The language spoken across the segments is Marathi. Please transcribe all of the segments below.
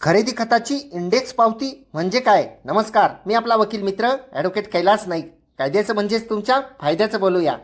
खरेदी खताची इंडेक्स पावती म्हणजे काय? नमस्कार मी आपला वकील मित्र ॲडव्होकेट कैलास नाईक. कायद्याचं म्हणजेच तुमच्या फायद्याचं बोलूया.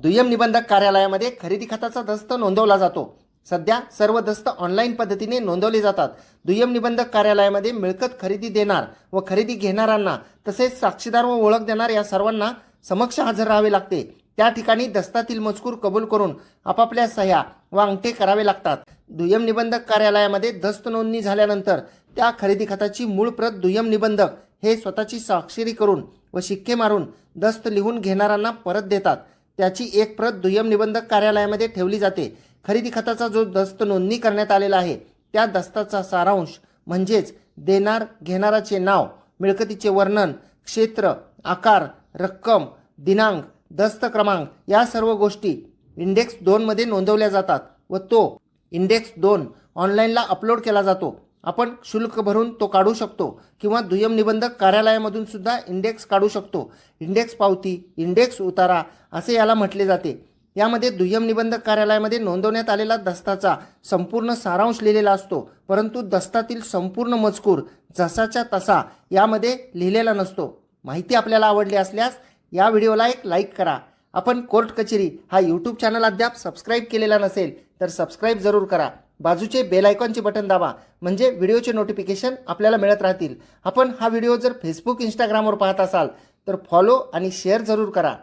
दुय्यम निबंधक कार्यालयामध्ये खरेदी खताचा दस्त नोंदवला जातो. सध्या सर्व दस्त ऑनलाईन पद्धतीने नोंदवले जातात. दुय्यम निबंधक कार्यालयामध्ये मिळकत खरेदी देणार व खरेदी घेणाऱ्यांना तसेच साक्षीदार व ओळख देणार या सर्वांना समक्ष हजर राहावे लागते. त्या ठिकाणी दस्तातील मजकूर कबूल करून आपापल्या सह्या व अंगठे करावे लागतात. दुय्यम निबंधक कार्यालयामध्ये दस्त नोंदणी झाल्यानंतर त्या खरेदी खताची मूळ प्रत दुय्यम निबंधक हे स्वतःची स्वाक्षरी करून व शिक्के मारून दस्त लिहून घेणाऱ्यांना परत देतात. त्याची एक प्रत दुय्यम निबंधक कार्यालयामध्ये ठेवली जाते. खरेदी खताचा जो दस्त नोंदणी करण्यात आलेला आहे त्या दस्ताचा सारांश म्हणजेच देणार घेणाराचे नाव मिळकतीचे वर्णन क्षेत्र आकार रक्कम दिनांक दस्त क्रमांक. या सर्व गोष्टी इंडेक्स दोनमध्ये नोंदवल्या जातात व तो इंडेक्स दोन ऑनलाईनला अपलोड केला जातो. आपण शुल्क भरून तो काढू शकतो किंवा दुय्यम निबंधक कार्यालयामधून सुद्धा इंडेक्स काढू शकतो. इंडेक्स पावती इंडेक्स उतारा असे याला म्हटले जाते. यामध्ये दुय्यम निबंधक कार्यालयामध्ये नोंदवण्यात आलेला दस्ताचा संपूर्ण सारांश लिहिलेला असतो परंतु दस्तातील संपूर्ण मजकूर जसाच्या तसा यामध्ये लिहिलेला नसतो. माहिती आपल्याला आवडली असल्यास या व्हिडिओला एक लाईक करा. आपण कोर्ट कचेरी हा यूट्यूब चॅनल अद्याप सबस्क्राईब केलेला नसेल तर सबस्क्राईब जरूर करा. बाजूचे बेल आयकॉनचे बटन दाबा म्हणजे व्हिडिओचे नोटिफिकेशन आपल्याला मिळत राहतील. आपण हा व्हिडिओ जर फेसबुक इंस्टाग्रामवर पाहत असाल तर फॉलो आणि शेअर जरूर करा.